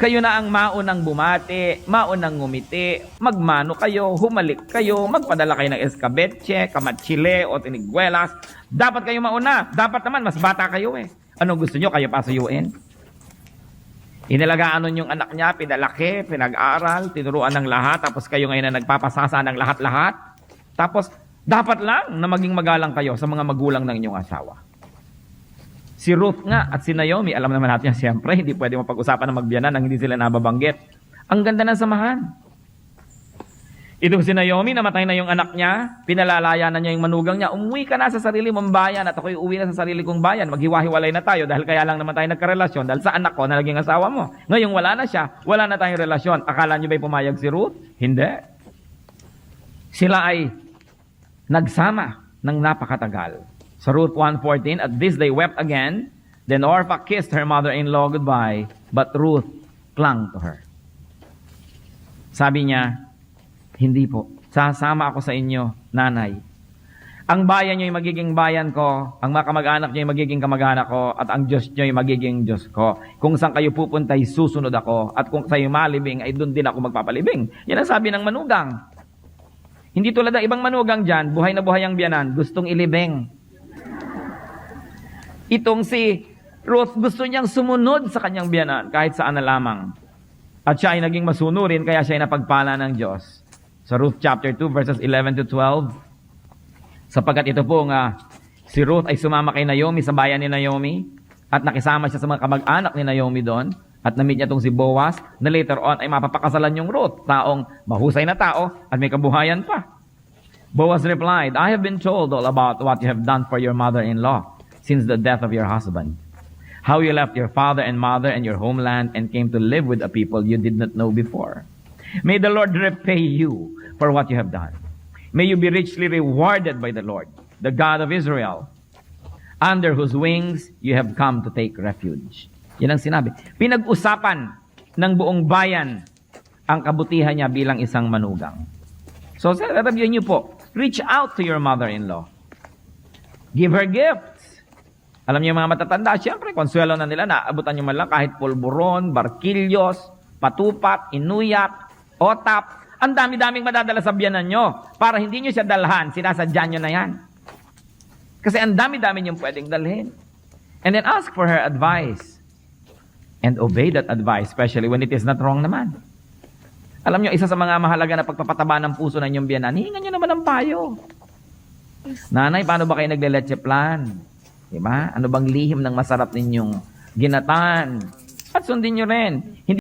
Kayo na ang maunang bumati, maunang ngumiti, magmano kayo, humalik kayo, magpadala kayo ng escabeche, kamatsile o tiniguelas. Dapat kayo mauna. Dapat naman, mas bata kayo eh. Anong gusto nyo? Kayo pasuyuin? Inalagaan nun yung anak niya, pinalaki, pinag-aral, tinuruan ng lahat, tapos kayo ngayon na nagpapasasa ng lahat-lahat. Tapos, dapat lang na maging magalang kayo sa mga magulang ng inyong asawa. Si Ruth nga at si Naomi, alam naman natin siyempre, hindi pwede mapag-usapan ng magbiyanan nang hindi sila nababanggit. Ang ganda ng samahan. Itong si Naomi, namatay na yung anak niya, pinalalaya na niya yung manugang niya, umuwi ka na sa sarili mong bayan at ako'y uwi na sa sarili kong bayan, maghiwa-hiwalay na tayo dahil kaya lang naman tayo nagkarelasyon dahil sa anak ko na naging asawa mo. Ngayong wala na siya, wala na tayong relasyon. Akala niyo ba'y pumayag si Ruth? Hindi. Sila ay nagsama ng napakatagal. Sa Ruth 1.14, At this they wept again. Then Orpah kissed her mother-in-law goodbye, but Ruth clung to her. Sabi niya, hindi po. Sasama ako sa inyo, nanay. Ang bayan niyo ay magiging bayan ko, ang mga kamag-anak niyo ay magiging kamag-anak ko, at ang Diyos niyo ay magiging Diyos ko. Kung saan kayo pupunta susunod ako, at kung sa'yo malibing ay doon din ako magpapalibing. Yan ang sabi ng manugang. Hindi tulad ng ibang manugang dyan, buhay na buhay ang biyanan, gustong ilibing. Itong si Ruth, gusto niyang sumunod sa kanyang biyanan kahit saan na lamang. At siya ay naging masunurin, kaya siya ay napagpala ng Diyos. Sa Ruth chapter 2, verses 11 to 12, sapagkat ito po nga, si Ruth ay sumama kay Naomi sa bayan ni Naomi, at nakisama siya sa mga kamag-anak ni Naomi doon, at na-meet niya itong si Boaz, na later on ay mapapakasalan yung Ruth, taong mahusay na tao, at may kabuhayan pa. Boaz replied, I have been told all about what you have done for your mother-in-law since the death of your husband. How you left your father and mother and your homeland and came to live with a people you did not know before. May the Lord repay you for what you have done. May you be richly rewarded by the Lord, the God of Israel, under whose wings you have come to take refuge. Yan ang sinabi. Pinag-usapan ng buong bayan ang kabutihan niya bilang isang manugang. So, sa niyo po, reach out to your mother-in-law. Give her gifts. Alam niyo mga matatanda, siyempre, konsuelo na nila, naabutan niyo man lang kahit pulburon, barkilyos, patupat, inuyat, otap. Ang dami-daming madadala sa biyanan nyo. Para hindi nyo siya dalhan, sinasadya nyo na yan. Kasi ang dami-dami nyo pwedeng dalhin. And then ask for her advice. And obey that advice, especially when it is not wrong naman. Alam nyo, isa sa mga mahalaga na pagpapataba ng puso ng inyong biyanan, hihingan nyo naman ng payo. Nanay, paano ba kayo nagle-leche plan? Diba? Ano bang lihim ng masarap ninyong ginatan? At sundin nyo rin. Hindi